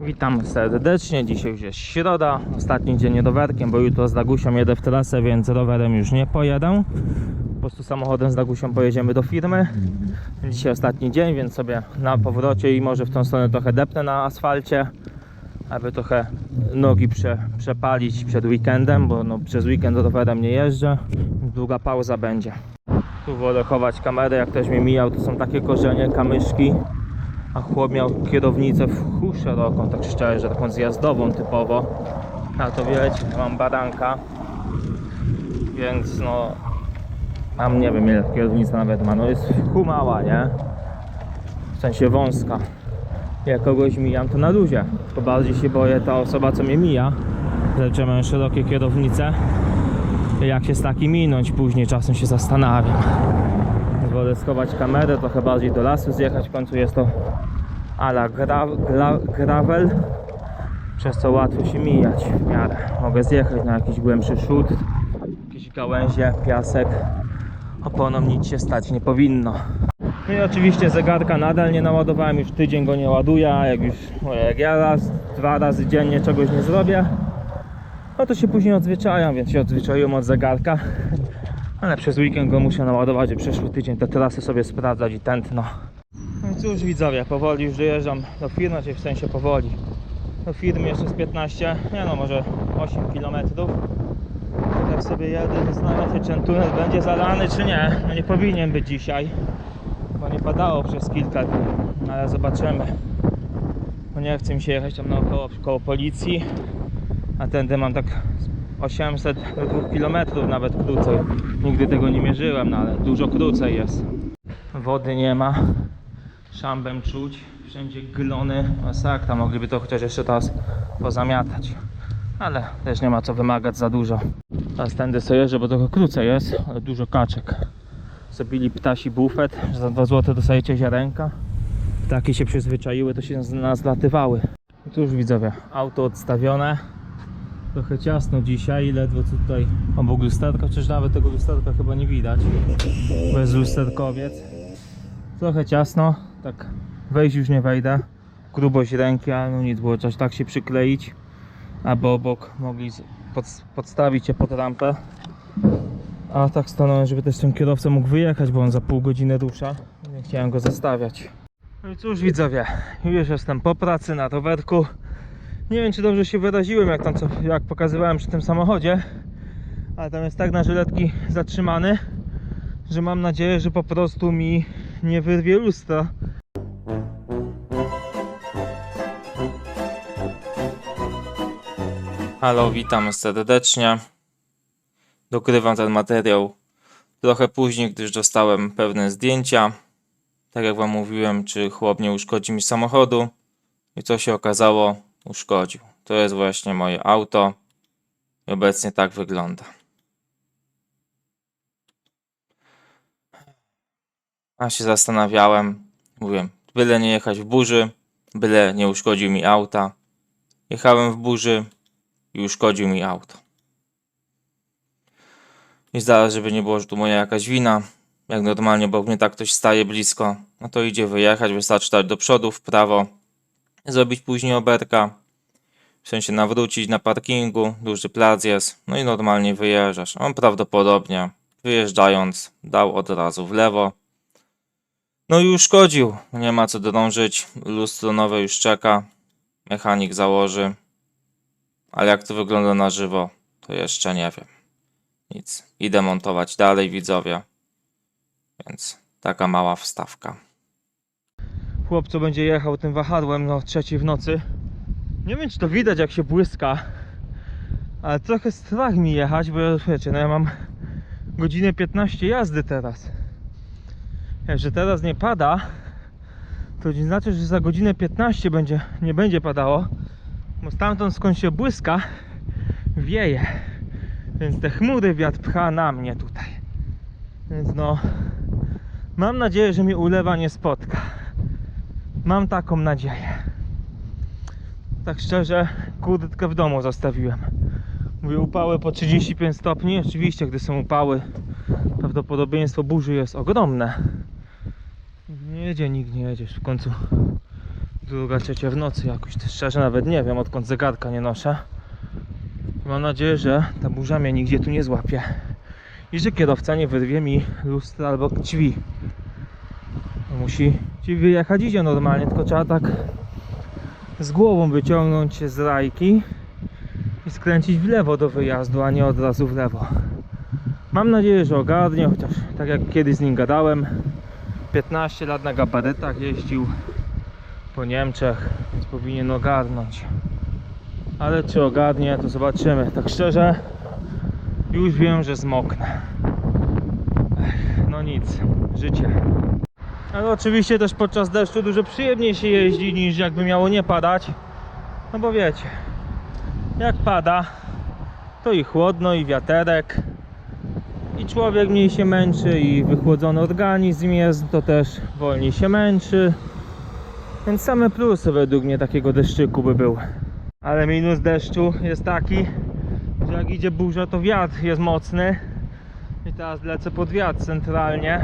Witam serdecznie, dzisiaj już jest środa, ostatni dzień rowerkiem, bo jutro z Dagusią jedę w trasę, więc rowerem już nie pojedę. Po prostu samochodem z Dagusią pojedziemy do firmy. Dzisiaj ostatni dzień, więc sobie na powrocie i może w tą stronę trochę depnę na asfalcie, aby trochę nogi prze, przepalić przed weekendem, bo no, przez weekend rowerem nie jeżdżę. Długa pauza będzie. Tu wolę chować kamerę, jak ktoś mnie mijał, to są takie korzenie, kamyszki. A chłop miał kierownicę w chuj szeroką, tak szczerze, taką zjazdową typowo. A to wiecie, mam baranka, więc no mam nie wiem ile kierownica nawet ma, no jest w mała, nie? W sensie wąska. Jak kogoś mijam to na luzie, tylko bardziej się boję ta osoba co mnie mija, że mają szerokie kierownice. Jak się z takim minąć później czasem się zastanawiam. Wolę schować kamerę, trochę bardziej do lasu zjechać, w końcu jest to ala gra, gra, gravel, przez co łatwo się mijać w miarę. Mogę zjechać na jakiś głębszy szut, jakieś gałęzie, piasek, oponą nic się stać nie powinno. No i oczywiście zegarka nadal nie naładowałem, już tydzień go nie ładuję, a jak już no jak ja raz, dwa razy dziennie czegoś nie zrobię, no to się później odzwyczajam, więc się odzwyczaiłem od zegarka. Ale przez weekend go muszę naładować, przeszły tydzień te trasy sobie sprawdzać i tętno. No i cóż widzowie, powoli już dojeżdżam do firmy, czyli w sensie powoli. Do firmy jeszcze z 15, nie no może 8 km. Tak sobie jadę, zastanawiam się czy tunel będzie zalany czy nie. No nie powinien być dzisiaj, bo nie padało przez kilka dni, No ale zobaczymy. Bo nie chcę mi się jechać tam naokoło koło policji, a tędy mam tak 800 do 2 km nawet krócej. Nigdy tego nie mierzyłem, no ale dużo krócej jest. Wody nie ma, szambem czuć, wszędzie glony, masakra, mogliby to chociaż jeszcze teraz pozamiatać. Ale też nie ma co wymagać za dużo. Teraz tędy sobie jeżdżę, bo trochę krócej jest, ale dużo kaczek. Zabili ptasi bufet, za 2 zł dostajecie ziarenka. Ptaki się przyzwyczaiły, to się nas zlatywały. I tu już widzowie, auto odstawione. Trochę ciasno dzisiaj, ledwo tutaj obok lusterka, chociaż nawet tego lusterka chyba nie widać. Bez lusterkowiec. Trochę ciasno, tak wejść już nie wejdę. Grubość ręki, ale no nic, było coś tak się przykleić. Albo obok mogli pod, podstawić się pod rampę. A tak stanąłem, żeby też ten kierowca mógł wyjechać, bo on za pół godziny rusza. Nie chciałem go zostawiać. No i cóż widzowie, już jestem po pracy na rowerku. Nie wiem czy dobrze się wyraziłem jak tam co, jak pokazywałem przy tym samochodzie. Ale tam jest tak na żyletki zatrzymany, że mam nadzieję, że po prostu mi nie wyrwie lustra. Halo, witam serdecznie. Dokrywam ten materiał trochę później, gdyż dostałem pewne zdjęcia. Tak jak Wam mówiłem, czy chłop nie uszkodzi mi samochodu. I co się okazało, uszkodził. To jest właśnie moje auto. I obecnie tak wygląda. A się zastanawiałem, mówiłem, byle nie jechać w burzy, byle nie uszkodził mi auta. Jechałem w burzy i uszkodził mi auto. I zaraz, żeby nie było, że tu moja jakaś wina, jak normalnie, bo mnie tak ktoś staje blisko, no to idzie wyjechać, wystarczy dać do przodu, w prawo, zrobić później oberka, w sensie nawrócić na parkingu, duży plac jest, no i normalnie wyjeżdżasz. On prawdopodobnie wyjeżdżając dał od razu w lewo. No i uszkodził, nie ma co drążyć, lustro nowe już czeka, mechanik założy, ale jak to wygląda na żywo, to jeszcze nie wiem. Nic, idę montować dalej widzowie, więc taka mała wstawka. Chłop, co będzie jechał tym wahadłem no trzeciej w nocy, nie wiem czy to widać jak się błyska, ale trochę strach mi jechać, bo wiecie, no ja mam godzinę 15 jazdy teraz. Jak że teraz nie pada, to nie znaczy, że za godzinę 15 będzie, nie będzie padało, bo stamtąd skąd się błyska, wieje. Więc te chmury wiatr pcha na mnie tutaj. Więc no, mam nadzieję, że mnie ulewa nie spotka. Mam taką nadzieję. Tak szczerze, kurtkę w domu zostawiłem. Mówię, upały po 35 stopni. Oczywiście, gdy są upały, prawdopodobieństwo burzy jest ogromne. Nie jedzie, nikt nie jedzie. W końcu Druga, trzecia w nocy jakoś, to szczerze nawet nie wiem odkąd zegarka nie noszę. Mam nadzieję, że ta burza mnie nigdzie tu nie złapie. I że kierowca nie wyrwie mi lustra albo drzwi. Musi ci wyjechać idzie normalnie, tylko trzeba tak z głową wyciągnąć z rajki i skręcić w lewo do wyjazdu, a nie od razu w lewo. Mam nadzieję, że ogarnie, chociaż tak jak kiedyś z nim gadałem, 15 lat na gabarytach jeździł po Niemczech, więc powinien ogarnąć. Ale czy ogarnie, to zobaczymy. Tak szczerze, już wiem, że zmoknę. No nic, życie. Ale oczywiście też podczas deszczu dużo przyjemniej się jeździ niż jakby miało nie padać. No bo wiecie, jak pada, to i chłodno, i wiaterek. I człowiek mniej się męczy, i wychłodzony organizm jest, to też wolniej się męczy. Więc same plusy według mnie takiego deszczyku by był. Ale minus deszczu jest taki, że jak idzie burza, to wiatr jest mocny. I teraz lecę pod wiatr centralnie.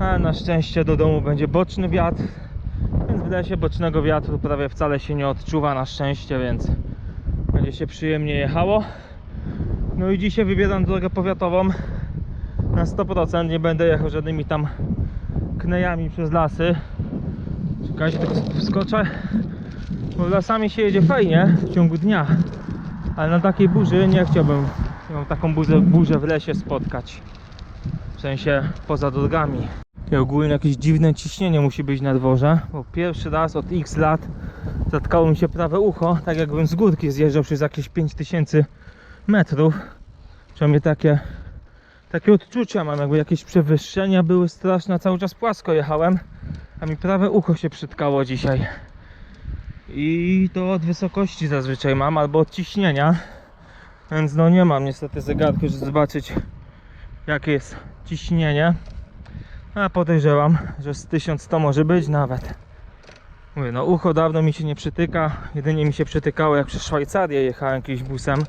A na szczęście do domu będzie boczny wiatr. Więc w lesie bocznego wiatru prawie wcale się nie odczuwa na szczęście, więc będzie się przyjemnie jechało. No i dzisiaj wybieram drogę powiatową. Na 100% nie będę jechał żadnymi tam knejami przez lasy. Czekajcie, tylko wskoczę. Bo lasami się jedzie fajnie w ciągu dnia. Ale na takiej burzy nie chciałbym ją taką burzę, burzę w lesie spotkać. W sensie poza drogami. Ogólnie jakieś dziwne ciśnienie musi być na dworze, bo pierwszy raz od x lat zatkało mi się prawe ucho, tak jakbym z górki zjeżdżał przez jakieś 5000 metrów. Przynajmniej takie, takie odczucia mam, jakby jakieś przewyższenia były straszne, cały czas płasko jechałem, a mi prawe ucho się przytkało dzisiaj. I to od wysokości zazwyczaj mam, albo od ciśnienia. Więc no nie mam niestety zegarku, żeby zobaczyć jakie jest ciśnienie. A podejrzewam, że z 1100 może być nawet. Mówię, no ucho dawno mi się nie przytyka. Jedynie mi się przytykało jak przez Szwajcarię jechałem jakimś busem.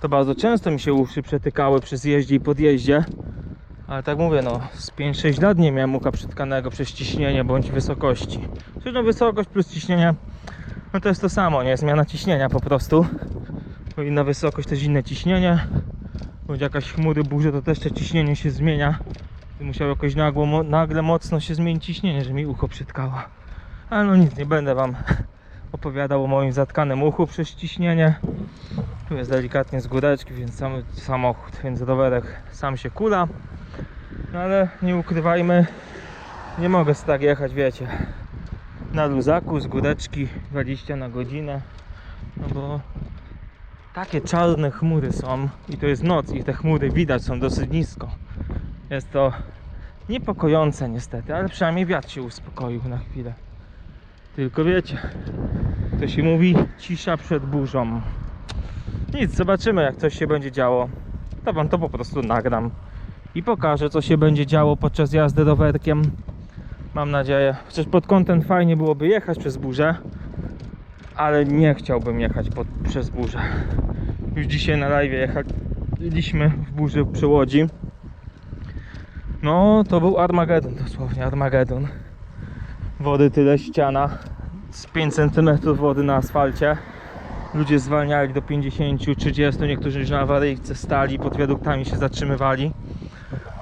To bardzo często mi się uszy przetykały przy zjeździe i podjeździe. Ale tak mówię, no z 5-6 lat nie miałem ucha przytkanego przez ciśnienie bądź wysokości. Czyli no wysokość plus ciśnienie, no to jest to samo, nie? Zmiana ciśnienia po prostu. Bo inna wysokość też inne ciśnienie. Bądź jakaś chmury, burze, to też to ciśnienie się zmienia. I musiał jakoś nagło, nagle mocno się zmienić ciśnienie, że mi ucho przytkało. Ale no nic, nie będę wam opowiadał o moim zatkanym uchu przez ciśnienie. Tu jest delikatnie z góreczki, więc sam samochód, więc rowerek sam się kula. No ale nie ukrywajmy, nie mogę tak jechać, wiecie, na luzaku z góreczki 20 na godzinę. No bo takie czarne chmury są i to jest noc i te chmury widać są dosyć nisko. Jest to niepokojące niestety, ale przynajmniej wiatr się uspokoił na chwilę. Tylko wiecie, to się mówi cisza przed burzą. Nic, zobaczymy jak coś się będzie działo. To wam to po prostu nagram i pokażę co się będzie działo podczas jazdy rowerkiem. Mam nadzieję, chociaż pod kątem fajnie byłoby jechać przez burzę, ale nie chciałbym jechać pod, przez burzę. Już dzisiaj na live jechaliśmy w burzy przy Łodzi. No, to był Armagedon, dosłownie Armagedon. Wody tyle ściana, z 5 cm wody na asfalcie. Ludzie zwalniali do 50, 30, niektórzy już na awaryjce stali, pod wiaduktami się zatrzymywali.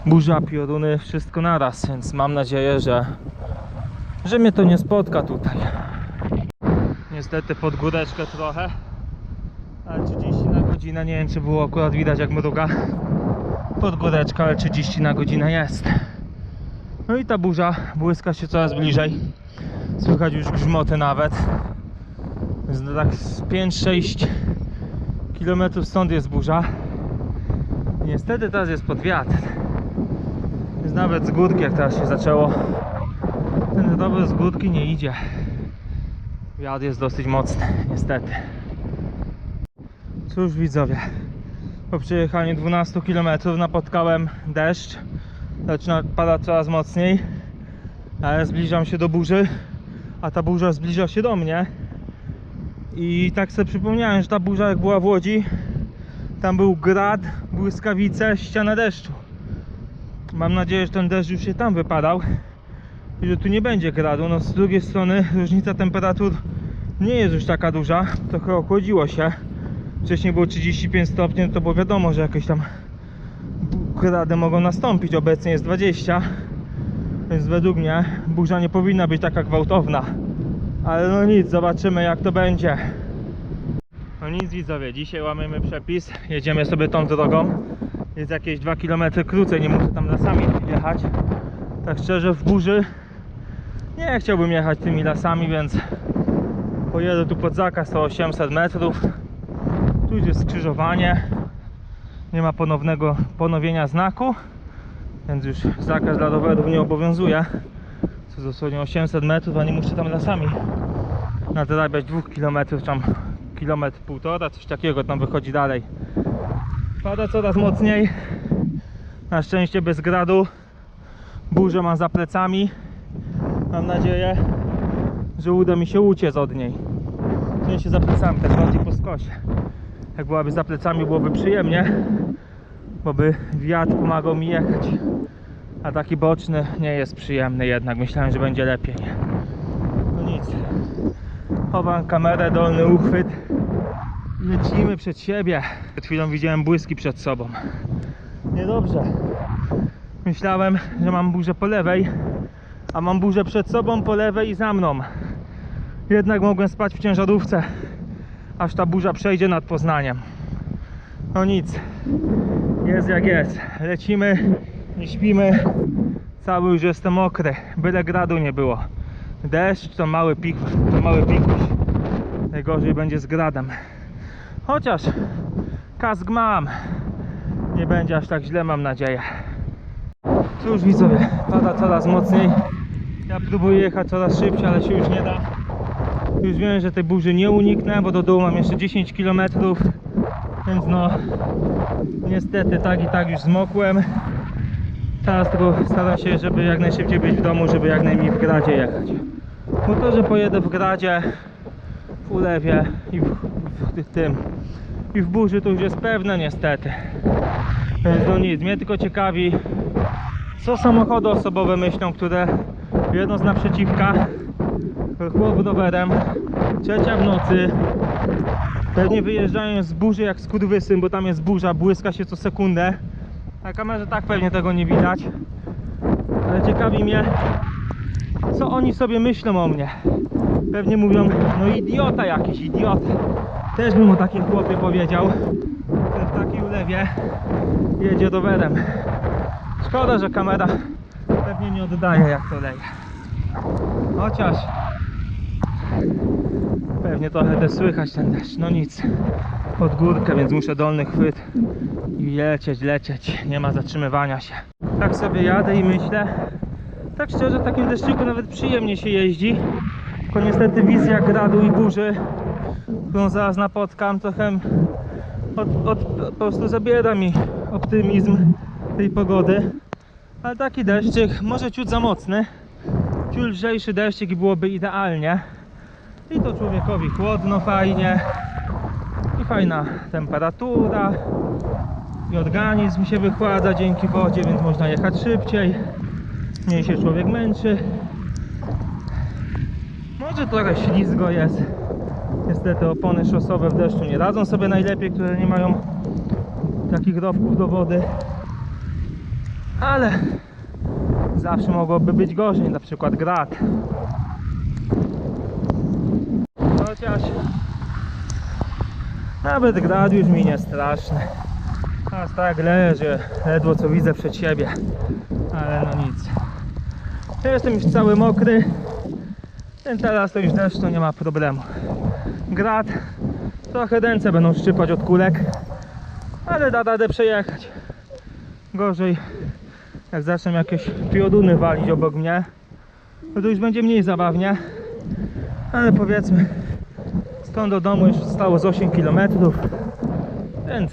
Burza, pioruny, wszystko naraz, więc mam nadzieję, że, że mnie to nie spotka tutaj. Niestety pod góreczkę trochę, ale 30 na godzinę, nie wiem czy było akurat widać jak mruga. Pod góreczkę, ale 30 na godzinę jest. No i ta burza błyska się coraz bliżej. Słychać już grzmoty nawet. Więc tak z 5-6 km stąd jest burza. Niestety teraz jest pod wiatr. Więc nawet z górki jak teraz się zaczęło, ten rower z górki nie idzie. Wiatr jest dosyć mocny, niestety. Cóż widzowie, po przejechaniu 12 km napotkałem deszcz. Zaczyna padać coraz mocniej, ale zbliżam się do burzy, a ta burza zbliża się do mnie. I tak sobie przypomniałem, że ta burza jak była w Łodzi, tam był grad, błyskawice, ściana deszczu. Mam nadzieję, że ten deszcz już się tam wypadał i że tu nie będzie gradu. No z drugiej strony różnica temperatur nie jest już taka duża. Trochę ochłodziło się. Wcześniej było 35 stopni, no to było wiadomo, że jakieś tam grady mogą nastąpić. Obecnie jest 20. Więc według mnie burza nie powinna być taka gwałtowna. Ale no nic, zobaczymy jak to będzie. No nic widzowie, dzisiaj łamiemy przepis. Jedziemy sobie tą drogą. Jest jakieś 2 km krócej, nie muszę tam lasami jechać. Tak szczerze w burzy nie chciałbym jechać tymi lasami, więc pojedę tu pod zakaz to 800 metrów. Tu jest skrzyżowanie. Nie ma ponownego ponowienia znaku, więc już zakaz dla rowerów nie obowiązuje. To dosłownie 800 metrów, a nie muszę tam lasami nadrabiać 2 km, tam kilometr półtora, coś takiego tam wychodzi dalej. Pada coraz mocniej. Na szczęście bez gradu. Burzę mam za plecami. Mam nadzieję, że uda mi się uciec od niej. W sensie za plecami, tak bardziej po skosie. Jak byłaby za plecami, byłoby przyjemnie, bo by wiatr pomagał mi jechać. A taki boczny nie jest przyjemny jednak. Myślałem, że będzie lepiej. No nic. Chowam kamerę, dolny uchwyt. Lecimy przed siebie. Przed chwilą widziałem błyski przed sobą. Niedobrze. Myślałem, że mam burzę po lewej, a mam burzę przed sobą, po lewej i za mną. Jednak mogłem spać w ciężarówce, aż ta burza przejdzie nad Poznaniem. No nic, jest jak jest. Lecimy, nie śpimy. Cały już jestem mokry, byle gradu nie było. Deszcz to mały pik, to mały pikuś. Najgorzej będzie z gradem. Chociaż kask mam. Nie będzie aż tak źle, mam nadzieję. Cóż widzowie, pada coraz mocniej. Ja próbuję jechać coraz szybciej, ale się już nie da. Już wiem, że tej burzy nie uniknę, bo do dołu mam jeszcze 10 km. Więc no, niestety tak i tak już zmokłem. Teraz tylko staram się, żeby jak najszybciej być w domu, żeby jak najmniej w gradzie jechać. Bo to, że pojedę w gradzie, w ulewie i w, w tym i w burzy to już jest pewne niestety. Więc no nic, mnie tylko ciekawi co samochody osobowe myślą, które jedno z naprzeciwka chłop rowerem, trzecia w nocy. Pewnie wyjeżdżają z burzy jak skurwysyn, bo tam jest burza, błyska się co sekundę. Na kamerze tak pewnie tego nie widać. Ale ciekawi mnie co oni sobie myślą o mnie. Pewnie mówią, no idiota jakiś, idiota też bym o takim chłopie powiedział. Który w takiej ulewie jedzie rowerem Szkoda, że kamera pewnie nie oddaje jak to leje. Chociaż pewnie trochę też słychać ten deszcz. No nic, pod górkę, więc muszę dolny chwyt i lecieć, lecieć. Nie ma zatrzymywania się. Tak sobie jadę i myślę, tak szczerze w takim deszczyku nawet przyjemnie się jeździ. Tylko niestety wizja gradu i burzy, którą zaraz napotkam, trochę od, od, po prostu zabiera mi optymizm tej pogody. Ale taki deszczyk, może ciut za mocny. Ciut lżejszy deszczyk i byłoby idealnie. I to człowiekowi chłodno fajnie. I fajna temperatura. I organizm się wychładza dzięki wodzie, więc można jechać szybciej. Mniej się człowiek męczy. Może trochę ślizgo jest. Niestety opony szosowe w deszczu nie radzą sobie najlepiej, które nie mają takich rowków do wody ale zawsze mogłoby być gorzej, na przykład grad. Chociaż nawet grad już mi nie straszny. Aż tak leży, ledwo co widzę przed siebie, ale no nic. Jestem już cały mokry, więc teraz to już deszczu nie ma problemu. Grad, trochę ręce będą szczypać od kulek, ale da radę przejechać. Gorzej jak zacznę jakieś pioruny walić obok mnie, to już będzie mniej zabawnie. Ale powiedzmy, stąd do domu już zostało z 8 km, więc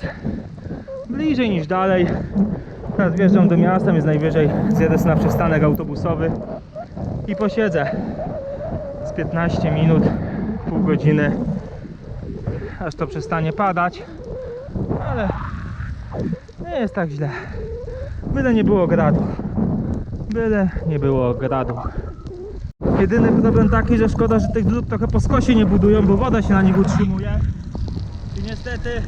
bliżej niż dalej. Teraz wjeżdżam do miasta, więc najwyżej sobie na przystanek autobusowy i posiedzę z 15 minut, pół godziny, aż to przestanie padać, ale nie jest tak źle. Byle nie było gradu. Byle nie było gradu. Jedyny problem taki, że szkoda, że tych dróg trochę po skosie nie budują, bo woda się na nich utrzymuje. I niestety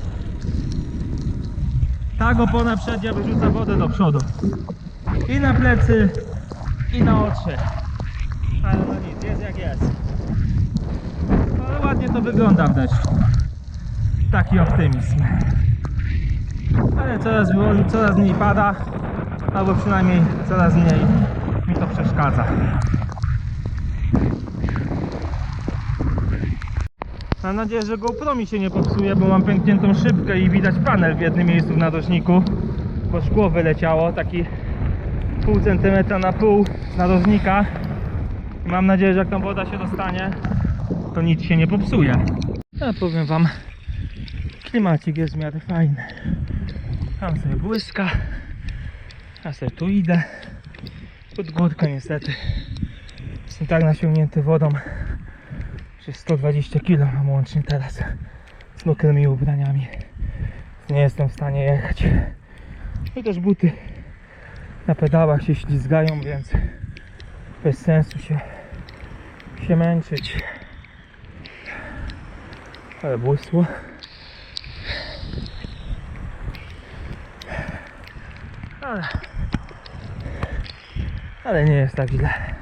ta opona przednia wyrzuca wodę do przodu. I na plecy, i na oczy. Ale no nic, jest jak jest. Ale ładnie to wygląda w deszczu. Taki optymizm. Ale coraz, coraz mniej pada, albo przynajmniej coraz mniej mi to przeszkadza. Mam nadzieję, że GoPro mi się nie popsuje, bo mam pękniętą szybkę i widać panel w jednym miejscu w narożniku, bo szkło wyleciało, taki pół centymetra na pół narożnika. Mam nadzieję, że jak tam woda się dostanie, to nic się nie popsuje. Ja powiem wam, klimacik jest w miarę fajny. Tam sobie błyska, ja sobie tu idę. Pod górkę niestety. Jestem tak nasiągnięty wodą, że 120 kg mam łącznie teraz z mokrymi ubraniami. Nie jestem w stanie jechać. I też buty na pedałach się ślizgają, więc bez sensu się, się męczyć. Ale błysło. Ale, ale nie jest tak źle.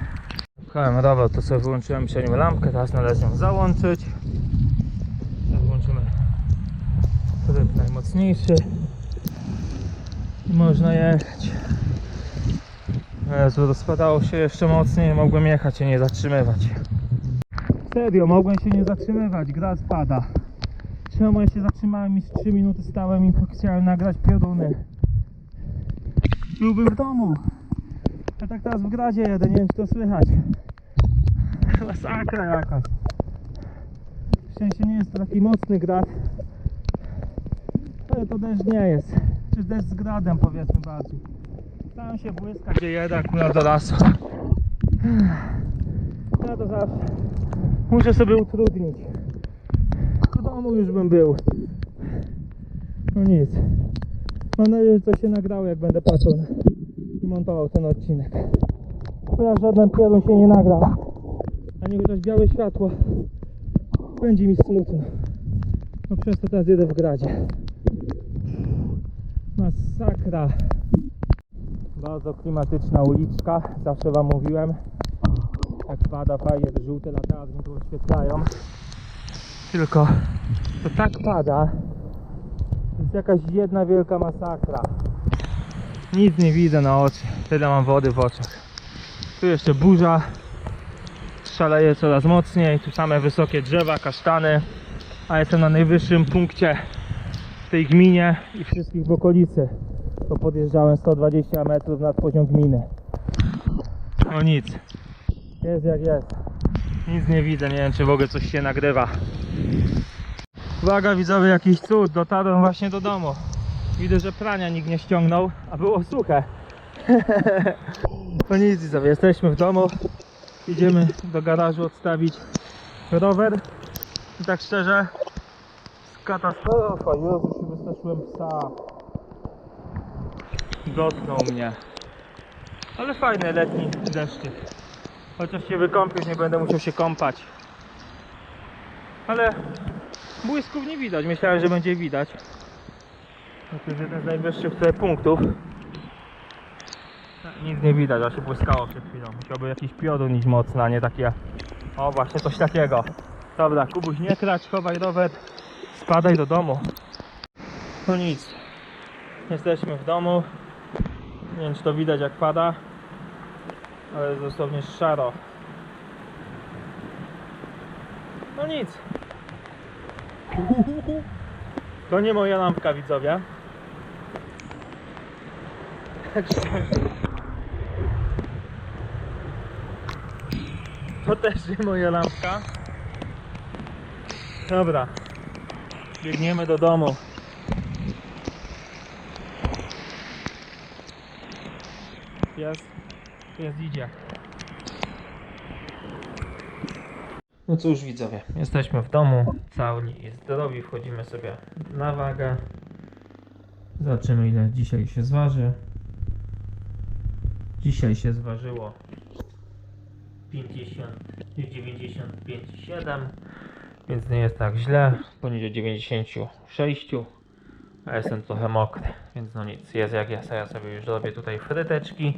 Pchałem rower, to sobie wyłączyłem przednią lampkę, teraz należy ją załączyć. Włączymy tryb najmocniejszy. I można jechać. Jezu, rozpadało się jeszcze mocniej, mogłem jechać i nie zatrzymywać. Serio, mogłem się nie zatrzymywać, gra spada. Czemu ja się zatrzymałem i z 3 minuty stałem i chciałem nagrać pioruny. Byłbym w domu. Ja tak teraz w gradzie jedę, nie wiem czy to słychać. Masakra jakaś. Szczęście nie jest to taki mocny grad. Ale to deszcz nie jest. Czy deszcz z gradem powiedzmy bardziej. Tam się błyska gdzie jedę akurat do lasu. Ja to zawsze muszę sobie utrudnić. W domu już bym był. No nic. Mam nadzieję, że to się nagrało jak będę patrzył i montował ten odcinek. Ja żaden piorun się nie nagrał. Ani chociaż białe światło. Będzie mi smutno. No przez to teraz jedę w gradzie. Masakra. Bardzo klimatyczna uliczka, zawsze wam mówiłem. Jak pada fajnie, te żółte latarnie tu oświetlają. Tylko to tak pada, jest jakaś jedna wielka masakra. Nic nie widzę na oczy, tyle mam wody w oczach. Tu jeszcze burza, szaleje coraz mocniej, tu same wysokie drzewa, kasztany, a jestem na najwyższym punkcie w tej gminie i wszystkich w okolicy. To podjeżdżałem 120 metrów nad poziom gminy. No nic. Jest jak jest. Nic nie widzę, nie wiem czy w ogóle coś się nagrywa. Uwaga widzowie, jakiś cud, dotarłem właśnie do domu. Widzę, że prania nikt nie ściągnął, a było suche. No nic widzowie, jesteśmy w domu. Idziemy do garażu odstawić rower. I tak szczerze, katastrofa, Jezu, się wystraszyłem psa. Dotknął mnie. Ale fajny letni deszczyk. Chociaż się wykąpił, nie będę musiał się kąpać. Ale błysków nie widać. Myślałem, że będzie widać. To jest jeden z najwyższych tutaj punktów. Nic nie widać, a się błyskało przed chwilą. Musiałby jakiś piorun iść mocno, a nie takie... O, właśnie coś takiego. Dobra, Kubuś, nie krać, chowaj rower. Spadaj do domu. No nic. Jesteśmy w domu. Nie wiem czy to widać jak pada. Ale jest dosłownie szaro. No nic. To nie moja lampka widzowie. Tak szczerze. To też nie moja lampka. Dobra. Biegniemy do domu. Pies, pies idzie. No cóż widzowie, jesteśmy w domu, cali i zdrowi, wchodzimy sobie na wagę. Zobaczymy ile dzisiaj się zważy. Dzisiaj się zważyło 50, 95,7 więc nie jest tak źle, poniżej 96 a jestem trochę mokry, więc no nic, jest jak jest, ja sobie już robię tutaj fryteczki